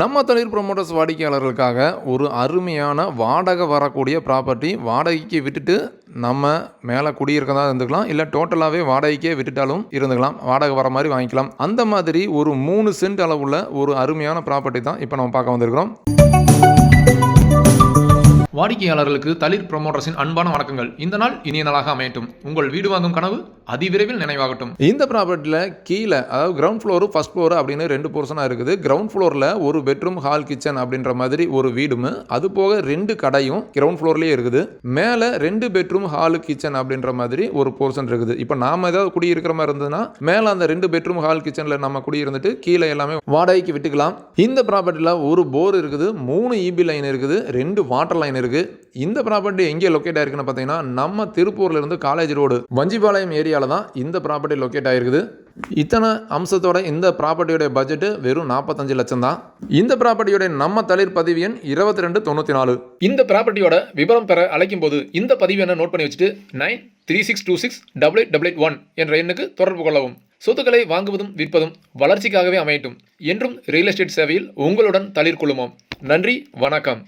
நம்ம தொழில் ப்ரொமோட்டர்ஸ் வாடிக்கையாளர்களுக்காக ஒரு அருமையான வாடகை வரக்கூடிய ப்ராப்பர்ட்டி வாடகைக்கு விட்டுட்டு நம்ம மேலே குடியிருக்கதான் இருந்துக்கலாம் இல்லை டோட்டலாகவே வாடகைக்கே விட்டுட்டாலும் இருந்துக்கலாம் வாடகை வர மாதிரி வாங்கிக்கலாம். அந்த மாதிரி ஒரு மூணு சென்ட் அளவுள்ள ஒரு அருமையான ப்ராப்பர்ட்டி தான் இப்போ நம்ம பார்க்க வந்திருக்கிறோம். வாடிக்கையாளர்களுக்கு தளிர் ப்ரொமோட்டர்ஸின் அன்பான வணக்கங்கள். இந்த நாள் இனிய நாளாக அமையட்டும். உங்கள் வீடு வாங்கும் கனவு அதிவிரைவில் நினைவாகட்டும். இந்த ப்ராப்பர்ட்டியில் கீழே அதாவது கிரவுண்ட் ஃப்ளோரு ஃபர்ஸ்ட் ஃப்ளோர் அப்படின்னு ரெண்டு போர்ஷனாக இருக்குது. கிரவுண்ட் ஃப்ளோரில் ஒரு பெட்ரூம் ஹால் கிச்சன் அப்படின்ற மாதிரி ஒரு வீடும். அது போக ரெண்டு கடையும் கிரவுண்ட் ஃப்ளோர்லேயே இருக்குது. மேலே ரெண்டு பெட்ரூம் ஹால் கிச்சன் அப்படின்ற மாதிரி ஒரு போர்ஷன் இருக்குது. இப்போ நாம ஏதாவது குடியிருக்கிற மாதிரி இருந்ததுன்னா மேலே அந்த ரெண்டு பெட்ரூம் ஹால் கிச்சனில் நம்ம குடியிருந்துட்டு கீழே எல்லாமே வாடகைக்கு விட்டுக்கலாம். இந்த ப்ராப்பர்ட்டியில் ஒரு போர் இருக்குது மூணு இபி லைன் இருக்குது ரெண்டு வாட்டர் லைன் இருக்குது. இந்த ப்ராப்பர்ட்டி எங்கே லொக்கேட் ஆயிருக்குன்னு பார்த்தீங்கன்னா நம்ம திருப்பூர்ல இருந்து காலேஜ் ரோடு வஞ்சிபாளையம் ஏரியாவில் தான் இந்த ப்ராப்பர்ட்டி லொக்கேட் ஆயிருக்குது. இத்தனை அம்சத்தோட இந்த ப்ராப்பர்ட்டியோடைய பட்ஜெட் வெறும் நாற்பத்தஞ்சு லட்சம் தான். இந்த ப்ராப்பர்ட்டியோட நம்ம தளிர் பதிவு எண் இருபத்தி ரெண்டு தொண்ணூற்றி நாலு இந்த ப்ராப்பர்ட்டியோட விவரம் பெற அழைக்கும் போது இந்த பதிவு என்ன நோட் பண்ணி வச்சுட்டு nine three six two six double eight double eight one என்ற எண்ணுக்கு தொடர்பு கொள்ளவும். சொத்துக்களை வாங்குவதும் விற்பதும் வளர்ச்சிக்காகவே அமையட்டும் என்றும் ரியல் எஸ்டேட் சேவையில் உங்களுடன் தளிர் குழுமம் நன்றி வணக்கம்.